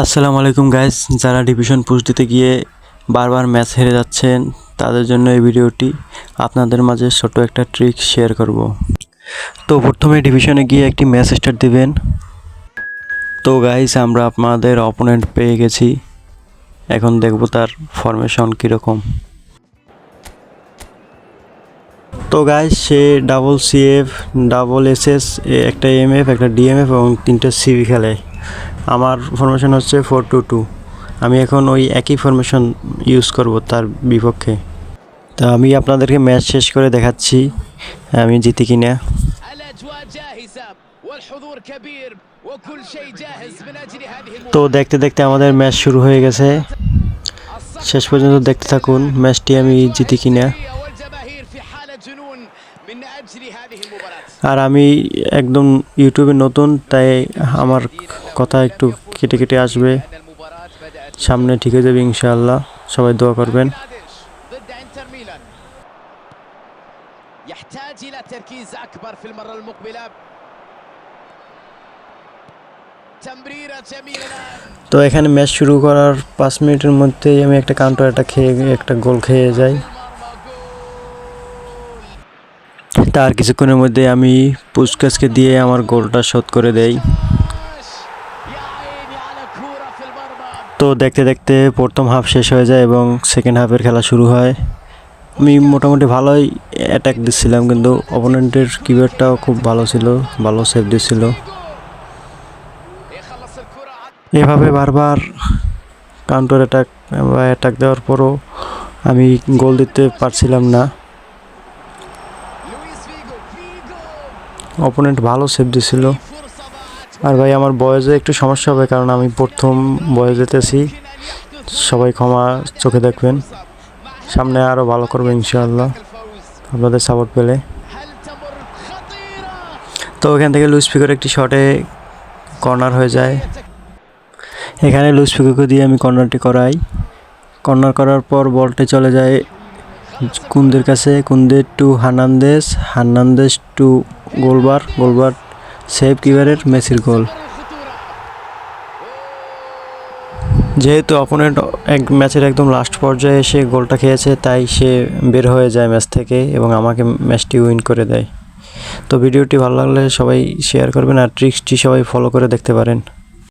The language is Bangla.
আসসালামু আলাইকুম গাইস যারা ডিভিশন পুশ দিতে গিয়ে বারবার ম্যাচ হেরে যাচ্ছেন, তাদের জন্য এই ভিডিওটি আপনাদের মাঝে ছোট একটা ট্রিক শেয়ার করব। তো প্রথমে ডিভিশনে গিয়ে একটি ম্যাচ স্টার্ট দিবেন। তো গাইস আমরা আপনাদের অপোনেন্ট পেয়ে গেছি। এখন দেখব তার ফরমেশন কীরকম। তো গাইস সে ডাবল সিএফ ডাবল এসএস একটা এমএফ একটা ডিএমএফ এবং তিনটে সিভি খেলে। আমার ফরমেশন হচ্ছে ফোর টু টু আমি এখন ওই একই ফরমেশন ইউজ করব তার বিপক্ষে। তা আমি আপনাদেরকে ম্যাচ শেষ করে দেখাচ্ছি, আমি জিতি কি না তো দেখতে দেখতে আমাদের ম্যাচ শুরু হয়ে গেছে। শেষ পর্যন্ত দেখতে থাকুন ম্যাচটি আমি জিতি কিনা। আর আমি একদম ইউটিউবে নতুন তাই আমার কথা একটু কেটে কেটে আসবে ان المباراه بدات সামনে ঠিক হয়ে যাবে ইনশাআল্লাহ সবাই দোয়া করবেন بنغلاديش ضد انتر ميلان يحتاج الى تركيز اكبر في المره المقبله تمريره جميله الان তো এখানে ম্যাচ শুরু করার পাঁচ মিনিটের মধ্যেই আমি একটা কাউন্টার একটা খেয়ে একটা গোল খেয়ে যাই তার কিছুক্ষণের মধ্যে আমি পুচকাসকে দিয়ে আমার গোলটা শোধ করে দেই। তো দেখতে দেখতে প্রথম হাফ শেষ হয়ে যায় এবং সেকেন্ড হাফের খেলা শুরু হয়। আমি মোটামুটি ভালোই অ্যাটাক দিচ্ছিলাম, কিন্তু অপোনেন্টের কিপারটাও খুব ভালো ছিল, ভালো সেফ দিচ্ছিল। এভাবে বারবার কাউন্টার অ্যাটাক বা অ্যাটাক দেওয়ার পরও আমি গোল দিতে পারছিলাম না। অপোনেন্ট ভালো সেভ দিছিল। আর ভাই, আমার বয়সে একটু সমস্যা হবে কারণ আমি প্রথম বয়স যেতেছি। সবাই ক্ষমা চোখে দেখবেন। সামনে আরও ভালো করবে ইনশাআল্লাহ, আপনাদের সাপোর্ট পেলে। তো ওখান থেকে লুজ ফিগার একটি শটে কর্নার হয়ে যায়। এখানে লুজ ফিগারকে দিয়ে আমি কর্নারটি করাই। কর্নার করার পর বলটি চলে যায় কুন্দের কাছে, কুন্দের টু হার্নান্দেস হার্নান্দেস টু গোলবার গোলবার সেভ কিভারের মেসির গোল। যেহেতু অপোনেন্ট এক ম্যাচের একদম লাস্ট পর্যায়ে এসে গোলটা খেয়েছে, তাই সে বের হয়ে যায় ম্যাচ থেকে এবং আমাকে ম্যাচটি উইন করে দেয়। তো ভিডিওটি ভালো লাগলে সবাই শেয়ার করবেন আর ট্রিক্সটি সবাই ফলো করে দেখতে পারেন।